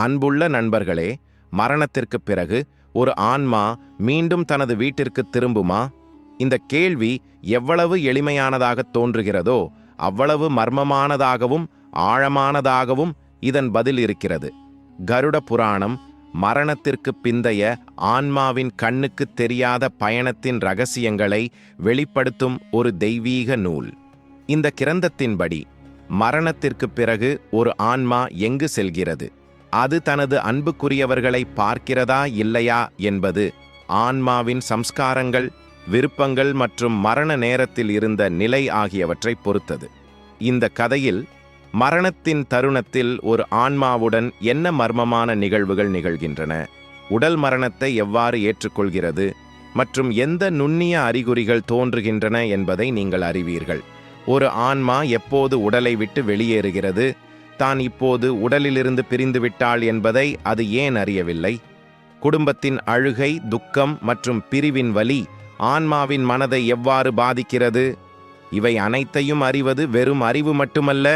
அன்புள்ள நண்பர்களே மரணத்திற்குப் பிறகு ஒரு ஆன்மா மீண்டும் தனது வீட்டிற்கு திரும்புமா? இந்த கேள்வி எவ்வளவு எளிமையானதாக தோன்றுகிறதோ அவ்வளவு மர்மமானதாகவும் ஆழமானதாகவும் இதன் பதில் இருக்கிறது. கருட புராணம் மரணத்திற்கு பிந்தைய ஆன்மாவின் கண்ணுக்கு தெரியாத பயணத்தின் ரகசியங்களை வெளிப்படுத்தும் ஒரு தெய்வீக நூல். இந்த கிரந்தத்தின்படி மரணத்திற்கு பிறகு ஒரு ஆன்மா எங்கு செல்கிறது? அது தனது அன்புக்குரியவர்களை பார்க்கிறதா இல்லையா என்பது ஆன்மாவின் சம்ஸ்காரங்கள் விருப்பங்கள் மற்றும் மரண நேரத்தில் இருந்த நிலை ஆகியவற்றை பொறுத்தது. இந்த கதையில் மரணத்தின் தருணத்தில் ஒரு ஆன்மாவுடன் என்ன மர்மமான நிகழ்வுகள் நிகழ்கின்றன உடல் மரணத்தை எவ்வாறு ஏற்றுக்கொள்கிறது மற்றும் எந்த நுண்ணிய அறிகுறிகள் தோன்றுகின்றன என்பதை நீங்கள் அறிவீர்கள். ஒரு ஆன்மா எப்போது உடலை விட்டு வெளியேறுகிறது தான் இப்போது உடலிலிருந்து பிரிந்துவிட்டாள் என்பதை அது ஏன் அறியவில்லை? குடும்பத்தின் அழுகை துக்கம் மற்றும் பிரிவின் வலி ஆன்மாவின் மனதை எவ்வாறு பாதிக்கிறது? இவை அனைத்தையும் அறிவது வெறும் அறிவு மட்டுமல்ல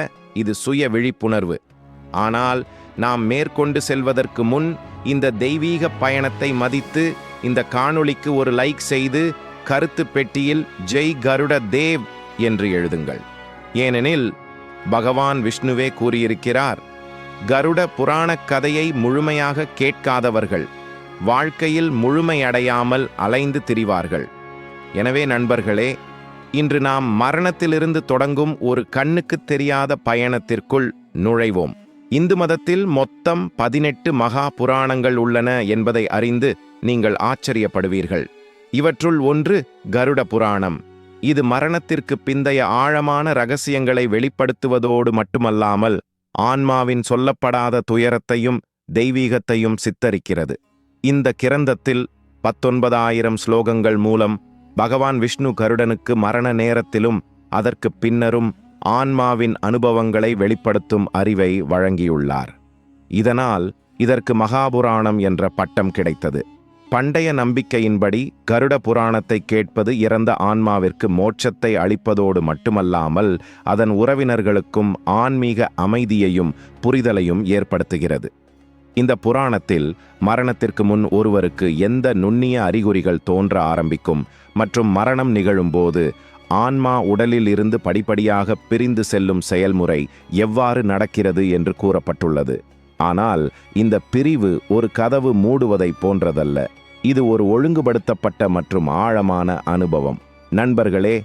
இது சுய விழிப்புணர்வு. ஆனால் நாம் மேற்கொண்டு செல்வதற்கு முன் இந்த தெய்வீக பயணத்தை மதித்து இந்த காணொளிக்கு ஒரு லைக் செய்து கருத்து பெட்டியில் ஜெய் கருட தேவ் என்று எழுதுங்கள். ஏனெனில் பகவான் விஷ்ணுவே கூறியிருக்கிறார். கருட புராணக் கதையை முழுமையாக கேட்காதவர்கள் வாழ்க்கையில் முழுமையடையாமல் அலைந்து திரிவார்கள். எனவே நண்பர்களே இன்று நாம் மரணத்திலிருந்து தொடங்கும் ஒரு கண்ணுக்குத் தெரியாத பயணத்திற்குள் நுழைவோம். இந்து மதத்தில் மொத்தம் பதினெட்டு மகா புராணங்கள் உள்ளன என்பதை அறிந்து நீங்கள் ஆச்சரியப்படுவீர்கள். இவற்றுள் ஒன்று கருட புராணம். இது மரணத்திற்கு பிந்தைய ஆழமான ரகசியங்களை வெளிப்படுத்துவதோடு மட்டுமல்லாமல் ஆன்மாவின் சொல்லப்படாத துயரத்தையும் தெய்வீகத்தையும் சித்தரிக்கிறது. இந்த கிரந்தத்தில் பத்தொன்பதாயிரம் ஸ்லோகங்கள் மூலம் பகவான் விஷ்ணு கருடனுக்கு மரண நேரத்திலும் அதற்கு பின்னரும் ஆன்மாவின் அனுபவங்களை வெளிப்படுத்தும் அறிவை வழங்கியுள்ளார். இதனால் இதற்கு மகாபுராணம் என்ற பட்டம் கிடைத்தது. பண்டைய நம்பிக்கையின்படி கருட புராணத்தை கேட்பது இறந்த ஆன்மாவிற்கு மோட்சத்தை அளிப்பதோடு மட்டுமல்லாமல் அதன் உறவினர்களுக்கும் ஆன்மீக அமைதியையும் புரிதலையும் ஏற்படுத்துகிறது. இந்த புராணத்தில் மரணத்திற்கு முன் ஒருவருக்கு எந்த நுண்ணிய அறிகுறிகள் தோன்ற ஆரம்பிக்கும் மற்றும் மரணம் நிகழும்போது ஆன்மா உடலில் இருந்து படிப்படியாக பிரிந்து செல்லும் செயல்முறை எவ்வாறு நடக்கிறது என்று கூறப்பட்டுள்ளது. ஆனால் இந்த பிரிவு ஒரு கதவு மூடுவதை போன்றதல்ல. இது ஒரு ஒழுங்குபடுத்தப்பட்ட மற்றும் ஆழமான அனுபவம். நண்பர்களே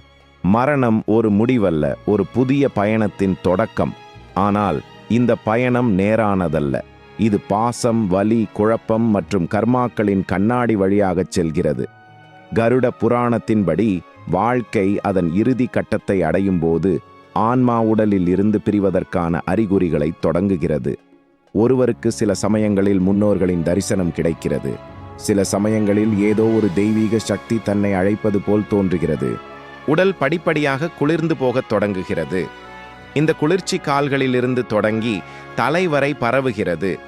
மரணம் ஒரு முடிவல்ல ஒரு புதிய பயணத்தின் தொடக்கம். ஆனால் இந்த பயணம் நேரானதல்ல. இது பாசம் வலி குழப்பம் மற்றும் கர்மாக்களின் கண்ணாடி வழியாகச் செல்கிறது. கருட புராணத்தின்படி வாழ்க்கை அதன் இறுதி கட்டத்தை அடையும் போது ஆன்மா உடலில் இருந்து பிரிவதற்கான அறிகுறிகளை தொடங்குகிறது. ஒருவருக்கு சில சமயங்களில் முன்னோர்களின் தரிசனம் கிடைக்கிறது. சில சமயங்களில் ஏதோ ஒரு தெய்வீக சக்தி தன்னை அழைப்பது போல் தோன்றுகிறது. உடல் படிப்படியாக குளிர்ந்து போகத் தொடங்குகிறது. இந்த குளிர்ச்சி கால்களிலிருந்து தொடங்கி தலைவரை பரவுகிறது.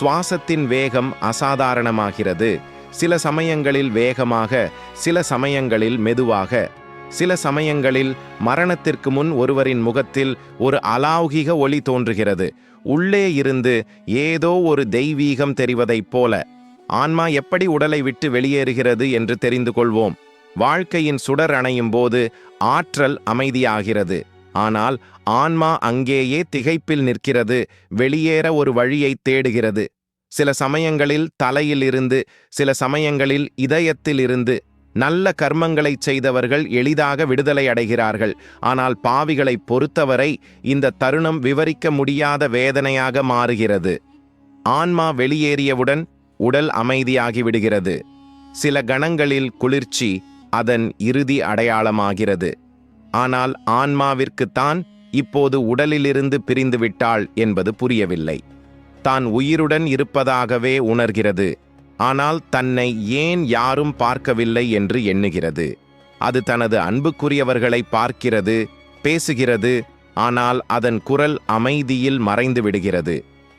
சுவாசத்தின் வேகம் அசாதாரணமாகிறது. சில சமயங்களில் வேகமாக சில சமயங்களில் மெதுவாக. சில சமயங்களில் மரணத்திற்கு முன் ஒருவரின் முகத்தில் ஒரு அலாவுகிக ஒளி தோன்றுகிறது. உள்ளே இருந்து ஏதோ ஒரு தெய்வீகம் தெரிவதைப் போல. ஆன்மா எப்படி உடலை விட்டு வெளியேறுகிறது என்று தெரிந்து கொள்வோம். வாழ்க்கையின் சுடர் அணையும் போது ஆற்றல் அமைதியாகிறது. ஆனால் ஆன்மா அங்கேயே திகைப்பில் நிற்கிறது வெளியேற ஒரு வழியை தேடுகிறது. சில சமயங்களில் தலையில் இருந்து சில சமயங்களில் இதயத்தில் இருந்து நல்ல கர்மங்களை செய்தவர்கள் எளிதாக விடுதலை அடைகிறார்கள். ஆனால் பாவிகளை பொறுத்தவரை இந்த தருணம் விவரிக்க முடியாத வேதனையாக மாறுகிறது. ஆன்மா வெளியேறியவுடன் உடல் அமைதியாகிவிடுகிறது. சில கணங்களில் குளிர்ச்சி அதன் இறுதி அடையாளமாகிறது. ஆனால் ஆன்மாவிற்குத்தான் இப்போது உடலிலிருந்து பிரிந்துவிட்டாள் என்பது புரியவில்லை. தான் உயிருடன் இருப்பதாகவே உணர்கிறது. ஆனால் தன்னை ஏன் யாரும் பார்க்கவில்லை என்று எண்ணுகிறது. அது தனது அன்புக்குரியவர்களை பார்க்கிறது பேசுகிறது ஆனால் அதன் குரல் அமைதியில் மறைந்து விடுகிறது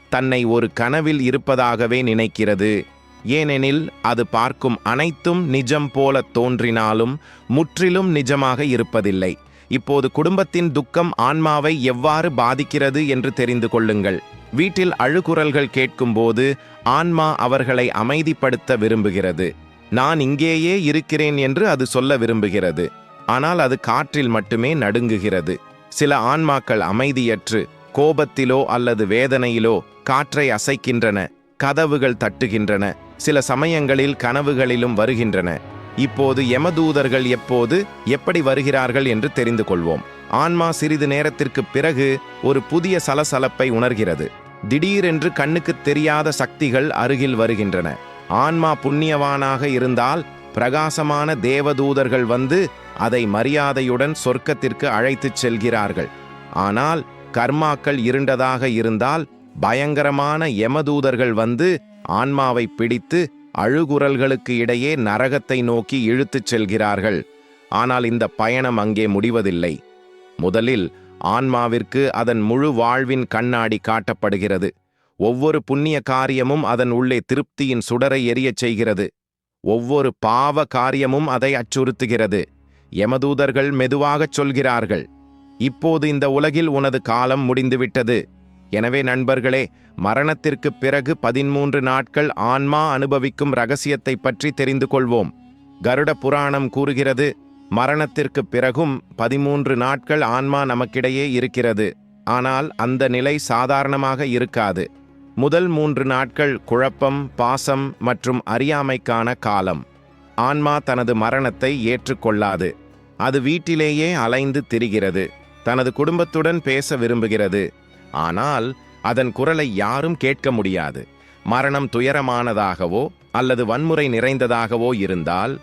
தன்னை ஒரு கனவில் இருப்பதாகவே நினைக்கிறது. ஏனெனில் அது பார்க்கும் அனைத்தும் நிஜம் போல தோன்றினாலும் முற்றிலும் நிஜமாக இருப்பதில்லை. இப்போது குடும்பத்தின் துக்கம் ஆன்மாவை எவ்வாறு பாதிக்கிறது என்று தெரிந்து கொள்ளுங்கள். வீட்டில் அழுகுரல்கள் கேட்கும்போது ஆன்மா அவர்களை அமைதிப்படுத்த விரும்புகிறது. நான் இங்கேயே இருக்கிறேன் என்று அது சொல்ல விரும்புகிறது. ஆனால் அது காற்றில் மட்டுமே நடுங்குகிறது. சில ஆன்மாக்கள் அமைதியற்று கோபத்திலோ அல்லது வேதனையிலோ காற்றை அசைக்கின்றன கதவுகள் தட்டுகின்றன சில சமயங்களில் கனவுகளிலும் வருகின்றன. இப்போது யமதூதர்கள் எப்போது எப்படி வருகிறார்கள் என்று தெரிந்து கொள்வோம். ஆன்மா சிறிது நேரத்திற்கு பிறகு ஒரு புதிய சலசலப்பை உணர்கிறது. திடீரென்று கண்ணுக்கு தெரியாத சக்திகள் அருகில் வருகின்றன. ஆன்மா புண்ணியவானாக இருந்தால் பிரகாசமான தேவதூதர்கள் வந்து அதை மரியாதையுடன் சொர்க்கத்திற்கு அழைத்துச் செல்கிறார்கள். ஆனால் கர்மாக்கள் இருண்டதாக இருந்தால் பயங்கரமான யமதூதர்கள் வந்து ஆன்மாவை பிடித்து அழுகுரல்களுக்கு இடையே நரகத்தை நோக்கி இழுத்துச் செல்கிறார்கள். ஆனால் இந்த பயணம் அங்கே முடிவதில்லை. முதலில் ஆன்மாவிற்கு அதன் முழு வாழ்வின் கண்ணாடி காட்டப்படுகிறது. ஒவ்வொரு புண்ணிய காரியமும் அதன் உள்ளே திருப்தியின் சுடரை எரியச் செய்கிறது. ஒவ்வொரு பாவ காரியமும் அதை அச்சுறுத்துகிறது. யமதூதர்கள் மெதுவாகச் சொல்கிறார்கள். இப்போது இந்த உலகில் உனது காலம் முடிந்துவிட்டது. எனவே நண்பர்களே மரணத்திற்குப் பிறகு பதிமூன்று நாட்கள் ஆன்மா அனுபவிக்கும் ரகசியத்தை பற்றி தெரிந்து கொள்வோம். கருட புராணம் கூறுகிறது மரணத்திற்குப் பிறகும் பதிமூன்று நாட்கள் ஆன்மா நமக்கிடையே இருக்கிறது. ஆனால் அந்த நிலை சாதாரணமாக இருக்காது. முதல் மூன்று நாட்கள் குழப்பம் பாசம் மற்றும் அறியாமைக்கான காலம். ஆன்மா தனது மரணத்தை ஏற்றுக்கொள்ளாது. அது வீட்டிலேயே அலைந்து திரிகிறது. தனது குடும்பத்துடன் பேச விரும்புகிறது. ஆனால் அதன் குரலை யாரும் கேட்க முடியாது. மரணம் துயரமானதாகவோ அல்லது வன்முறை நிறைந்ததாகவோ இருந்தால்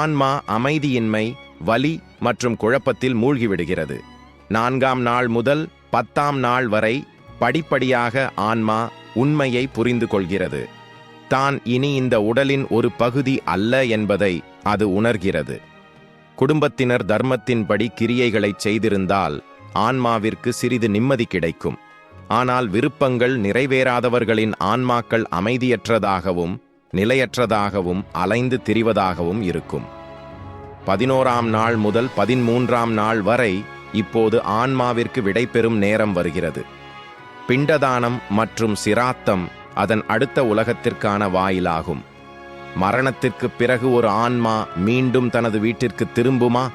ஆன்மா அமைதியின்மை வலி மற்றும் குழப்பத்தில் மூழ்கிவிடுகிறது. நான்காம் நாள் முதல் பத்தாம் நாள் வரை படிப்படியாக ஆன்மா உண்மையை புரிந்து கொள்கிறது. தான் இனி இந்த உடலின் ஒரு பகுதி அல்ல என்பதை அது உணர்கிறது. குடும்பத்தினர் தர்மத்தின்படி கிரியைகளைச் செய்திருந்தால் ஆன்மாவிற்கு சிறிது நிம்மதி கிடைக்கும். ஆனால் விருப்பங்கள் நிறைவேறாதவர்களின் ஆன்மாக்கள் அமைதியற்றதாகவும் நிலையற்றதாகவும் அலைந்து திரிவதாகவும் இருக்கும். பதினோராம் நாள் முதல் பதிமூன்றாம் நாள் வரை இப்போது ஆன்மாவிற்கு விடைபெறும் நேரம் வருகிறது. பிண்டதானம் மற்றும் சிராத்தம் அதன் அடுத்த உலகத்திற்கான வாயிலாகும். மரணத்திற்குப் பிறகு ஒரு ஆன்மா மீண்டும் தனது வீட்டிற்கு திரும்புமா?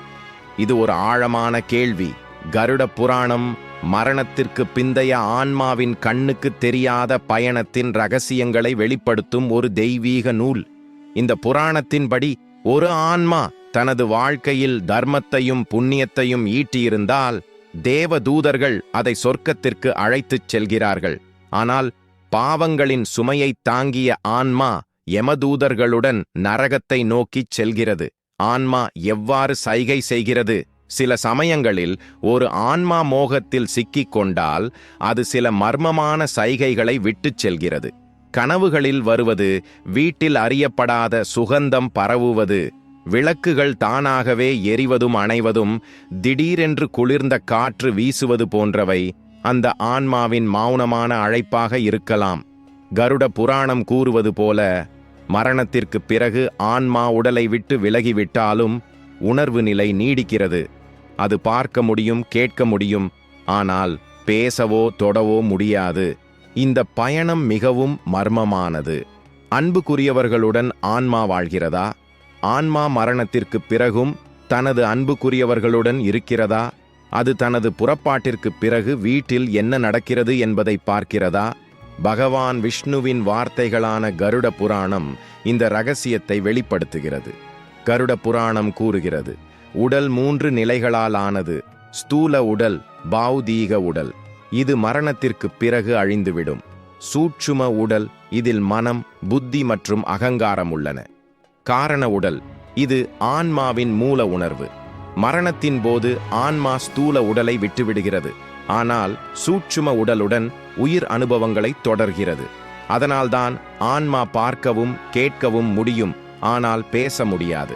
இது ஒரு ஆழமான கேள்வி. கருட புராணம் மரணத்திற்கு பிந்தைய ஆன்மாவின் கண்ணுக்கு தெரியாத பயணத்தின் ரகசியங்களை வெளிப்படுத்தும் ஒரு தெய்வீக நூல். இந்த புராணத்தின்படி ஒரு ஆன்மா தனது வாழ்க்கையில் தர்மத்தையும் புண்ணியத்தையும் ஈட்டியிருந்தால் தேவ தூதர்கள் அதை சொர்க்கத்திற்கு அழைத்துச் செல்கிறார்கள். ஆனால் பாவங்களின் சுமையைத் தாங்கிய ஆன்மா யமதூதர்களுடன் நரகத்தை நோக்கிச் செல்கிறது. ஆன்மா எவ்வாறு சைகை செய்கிறது? சில சமயங்களில் ஒரு ஆன்மா மோகத்தில் சிக்கிக் கொண்டால் அது சில மர்மமான சைகைகளை விட்டுச் செல்கிறது. கனவுகளில் வருவது வீட்டில் அறியப்படாத சுகந்தம் பரவுவது விளக்குகள் தானாகவே எரிவதும் அணைவதும் திடீரென்று குளிர்ந்த காற்று வீசுவது போன்றவை அந்த ஆன்மாவின் மௌனமான அழைப்பாக இருக்கலாம். கருட புராணம் கூறுவது போல மரணத்திற்குப் பிறகு ஆன்மா உடலை விட்டு விலகிவிட்டாலும் உணர்வு நிலை நீடிக்கிறது. அது பார்க்க முடியும் கேட்க முடியும். ஆனால் பேசவோ தொடவோ முடியாது. இந்த பயணம் மிகவும் மர்மமானது. அன்புக்குரியவர்களுடன் ஆன்மா வாழ்கிறதா? ஆன்மா மரணத்திற்குப் பிறகும் தனது அன்புக்குரியவர்களுடன் இருக்கிறதா? அது தனது புறப்பாட்டிற்குப் பிறகு வீட்டில் என்ன நடக்கிறது என்பதை பார்க்கிறதா? பகவான் விஷ்ணுவின் வார்த்தைகளான கருட புராணம் இந்த ரகசியத்தை வெளிப்படுத்துகிறது. கருட புராணம் கூறுகிறது உடல் மூன்று நிலைகளால் ஆனது ஸ்தூல உடல் பௌதீக உடல் இது மரணத்திற்குப் பிறகு அழிந்துவிடும். சூட்சும உடல் இதில் மனம் புத்தி மற்றும் அகங்காரம் உள்ளன. காரண உடல் இது ஆன்மாவின் மூல உணர்வு. மரணத்தின் போது ஆன்மா ஸ்தூல உடலை விட்டுவிடுகிறது. ஆனால் சூட்சும உடலுடன் உயிர் அனுபவங்களை தொடர்கிறது. அதனால்தான் ஆன்மா பார்க்கவும் கேட்கவும் முடியும் ஆனால் பேச முடியாது.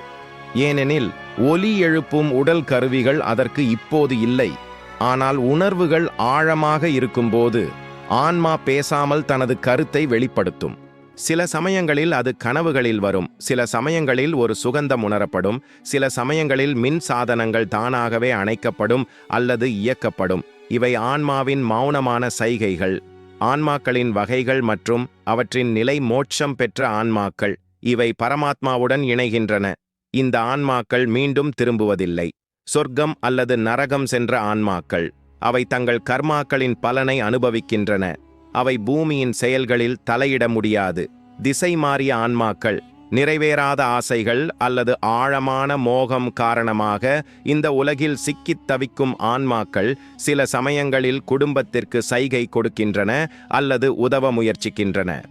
ஏனெனில் ஒலி எழுப்பும் உடல் கருவிகள் அதற்கு இப்போது இல்லை. ஆனால் உணர்வுகள் ஆழமாக இருக்கும்போது ஆன்மா பேசாமல் தனது கருத்தை வெளிப்படுத்தும். சில சமயங்களில் அது கனவுகளில் வரும் சில சமயங்களில் ஒரு சுகந்தம் உணரப்படும் சில சமயங்களில் மின் சாதனங்கள் தானாகவே அணைக்கப்படும் அல்லது இயக்கப்படும். இவை ஆன்மாவின் மௌனமான சைகைகள் ஆன்மாக்களின் வகைகள் மற்றும் அவற்றின் நிலை மோட்சம் பெற்ற ஆன்மாக்கள். இவை பரமாத்மாவுடன் இணைகின்றன. இந்த ஆன்மாக்கள் மீண்டும் திரும்புவதில்லை. சொர்க்கம் அல்லது நரகம் சென்ற ஆன்மாக்கள். அவை தங்கள் கர்மாக்களின் பலனை அனுபவிக்கின்றன. அவை பூமியின் செயல்களில் தலையிட முடியாது. திசை மாறிய ஆன்மாக்கள். நிறைவேறாத ஆசைகள் அல்லது ஆழமான மோகம் காரணமாக இந்த உலகில் சிக்கித் தவிக்கும் ஆன்மாக்கள் சில சமயங்களில் குடும்பத்திற்கு சைகை கொடுக்கின்றன அல்லது உதவ முயற்சிக்கின்றன.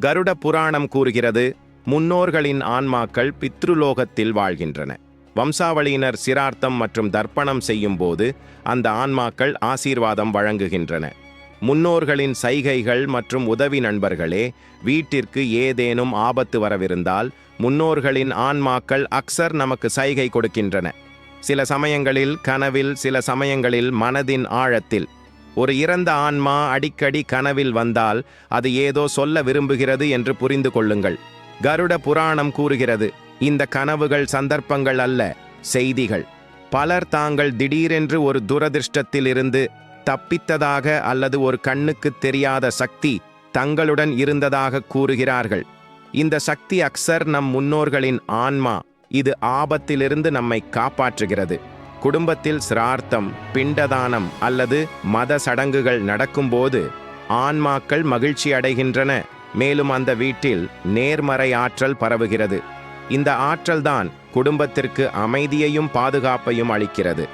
கருட புராணம் கூறுகிறது முன்னோர்களின் ஆன்மாக்கள் பித்ருலோகத்தில் வாழ்கின்றன. வம்சாவளியினர் சிரார்த்தம் மற்றும் தர்ப்பணம் செய்யும்போது அந்த ஆன்மாக்கள் ஆசீர்வாதம் வழங்குகின்றன. முன்னோர்களின் சைகைகள் மற்றும் உதவி நண்பர்களே வீட்டிற்கு ஏதேனும் ஆபத்து வரவிருந்தால் முன்னோர்களின் ஆன்மாக்கள் அக்சர் நமக்கு சைகை கொடுக்கின்றன. சில சமயங்களில் கனவில் சில சமயங்களில் மனதின் ஆழத்தில். ஒரு இறந்த ஆன்மா அடிக்கடி கனவில் வந்தால் அது ஏதோ சொல்ல விரும்புகிறது என்று புரிந்து கொள்ளுங்கள். கருட புராணம் கூறுகிறது இந்த கனவுகள் சந்தர்ப்பங்கள் அல்ல செய்திகள். பலர் தாங்கள் திடீரென்று ஒரு துரதிர்ஷ்டத்திலிருந்து தப்பித்ததாக அல்லது ஒரு கண்ணுக்கு தெரியாத சக்தி தங்களுடன் இருந்ததாக கூறுகிறார்கள். இந்த சக்தி அக்சர் நம் முன்னோர்களின் ஆன்மா இது ஆபத்திலிருந்து நம்மை காப்பாற்றுகிறது. குடும்பத்தில் சிரார்த்தம் பிண்டதானம் அல்லது மத சடங்குகள் நடக்கும்போது ஆன்மாக்கள் மகிழ்ச்சி அடைகின்றன. மேலும் அந்த வீட்டில் நேர்மறை ஆற்றல் பரவுகிறது. இந்த ஆற்றல்தான் குடும்பத்திற்கு அமைதியையும் பாதுகாப்பையும் அளிக்கிறது.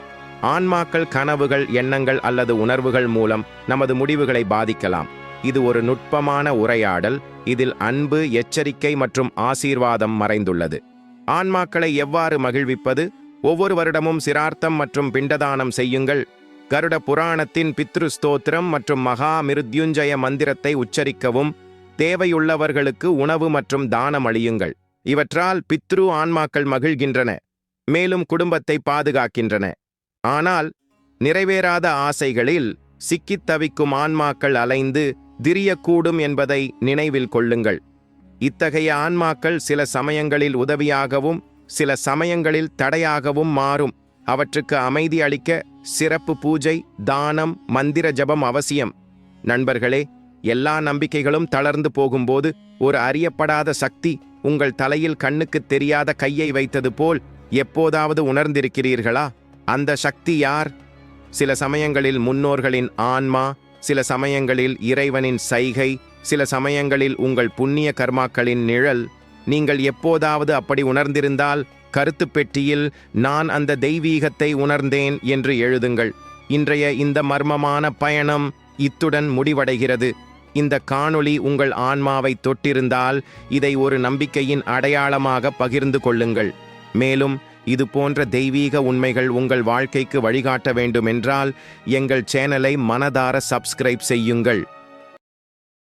ஆன்மாக்கள் கனவுகள் எண்ணங்கள் அல்லது உணர்வுகள் மூலம் நமது முடிவுகளை பாதிக்கலாம். இது ஒரு நுட்பமான உரையாடல். இதில் அன்பு எச்சரிக்கை மற்றும் ஆசீர்வாதம் மறைந்துள்ளது. ஆன்மாக்களை எவ்வாறு மகிழ்விப்பது? ஒவ்வொரு வருடமும் சிரார்த்தம் மற்றும் பிண்டதானம் செய்யுங்கள். கருட புராணத்தின் பித்ரு ஸ்தோத்திரம் மற்றும் மகா மிருத்யுஞ்சய மந்திரத்தை உச்சரிக்கவும். தேவையுள்ளவர்களுக்கு உணவு மற்றும் தானம் அளியுங்கள். இவற்றால் பித்ரு ஆன்மாக்கள் மகிழ்கின்றன. மேலும் குடும்பத்தை பாதுகாக்கின்றன. ஆனால் நிறைவேறாத ஆசைகளில் சிக்கித் தவிக்கும் ஆன்மாக்கள் அலைந்து திரியக்கூடும் என்பதை நினைவில் கொள்ளுங்கள். இத்தகைய ஆன்மாக்கள் சில சமயங்களில் உதவியாகவும் சில சமயங்களில் தடையாகவும் மாறும். அவற்றுக்கு அமைதி அளிக்க சிறப்பு பூஜை தானம் மந்திர ஜபம் அவசியம். நண்பர்களே எல்லா நம்பிக்கைகளும் தளர்ந்து போகும்போது ஒரு அறியப்படாத சக்தி உங்கள் தலையில் கண்ணுக்குத் தெரியாத கையை வைத்தது போல் எப்போதாவது உணர்ந்திருக்கிறீர்களா? அந்த சக்தி யார்? சில சமயங்களில் முன்னோர்களின் ஆன்மா சில சமயங்களில் இறைவனின் சைகை சில சமயங்களில் உங்கள் புண்ணிய கர்மாக்களின் நிழல். நீங்கள் எப்போதாவது அப்படி உணர்ந்திருந்தால் கருத்துப் பெட்டியில் நான் அந்த தெய்வீகத்தை உணர்ந்தேன் என்று எழுதுங்கள். இன்றைய இந்த மர்மமான பயணம் இத்துடன் முடிவடைகிறது. இந்த காணொளி உங்கள் ஆன்மாவை தொட்டிருந்தால் இதை ஒரு நம்பிக்கையின் அடையாளமாக பகிர்ந்து கொள்ளுங்கள். மேலும் இது போன்ற தெய்வீக உண்மைகள் உங்கள் வாழ்க்கைக்கு வழிகாட்ட வேண்டுமென்றால் எங்கள் சேனலை மனதார சப்ஸ்கிரைப் செய்யுங்கள்.